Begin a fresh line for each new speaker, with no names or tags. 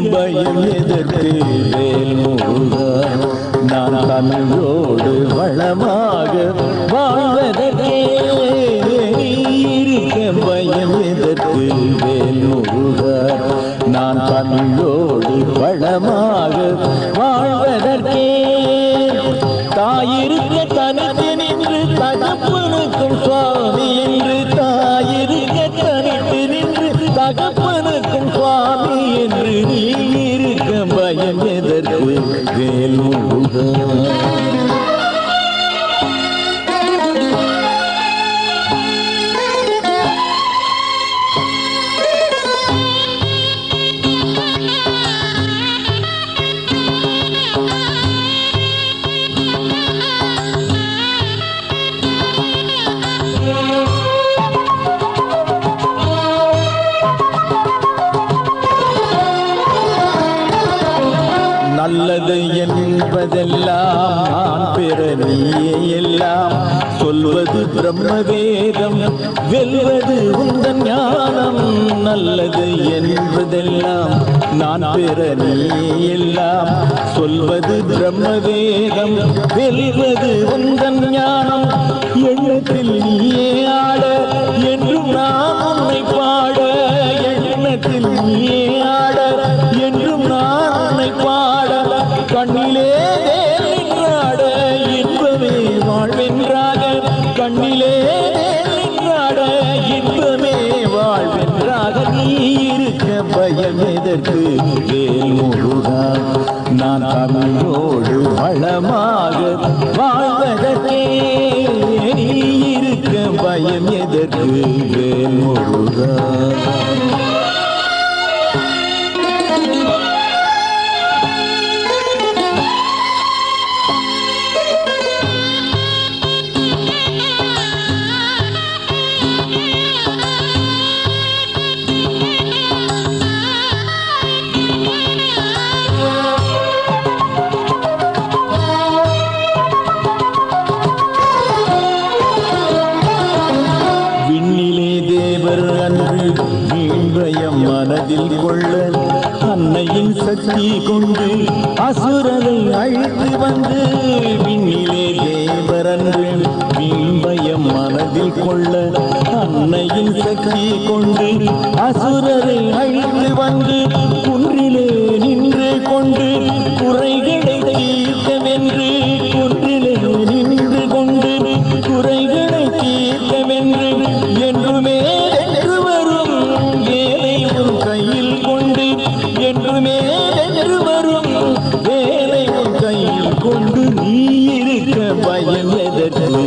பயம் எதற்கு வேல் முருகா நான் தமிழோடு வளமாக வாழ்வதற்கே. நீ இருக்க பயம் எதற்கு வேல் முருகா நான் தமிழோடு வளமாக வாழ்வதற்கே. தாயிருக்க தனித்து தகப்பனுக்கும் சுவாமி என்று நீ இருக்க பயம் எதற்கு? வேல் முருகா நல்லது என்பதெல்லாம் நான் பெற நீயே எல்லாம் சொல்வது பிரம்மவேதம் வெல்வது உந்தன் ஞானம் நல்லது என்பதெல்லாம் நான் பெற நீயே எல்லாம் சொல்வது பிரம்மவேதம் வெல்வது உந்தன் ஞானம். எண்ணத்தில் நீயே ஆள் இன்பமே வாழ்வென்றாக நீ இருக்க பயம் எதற்கு? வேல் முருகா நான் தமிழோடு வளமாக வாழ்வதற்கே நீ இருக்க பயம் எதற்கு? வேல் முருகா. வீண்பயம் மனதில் கொள்ள அன்னையின் சக்தி கொண்டு அசுரனை அழைத்து வந்து விண்ணிலே தேவரன்று அன்று மனதில் கொள்ள அன்னையின் சக்தி கொண்டு அசுரரை அழைத்து வந்து ఎల్లెదరు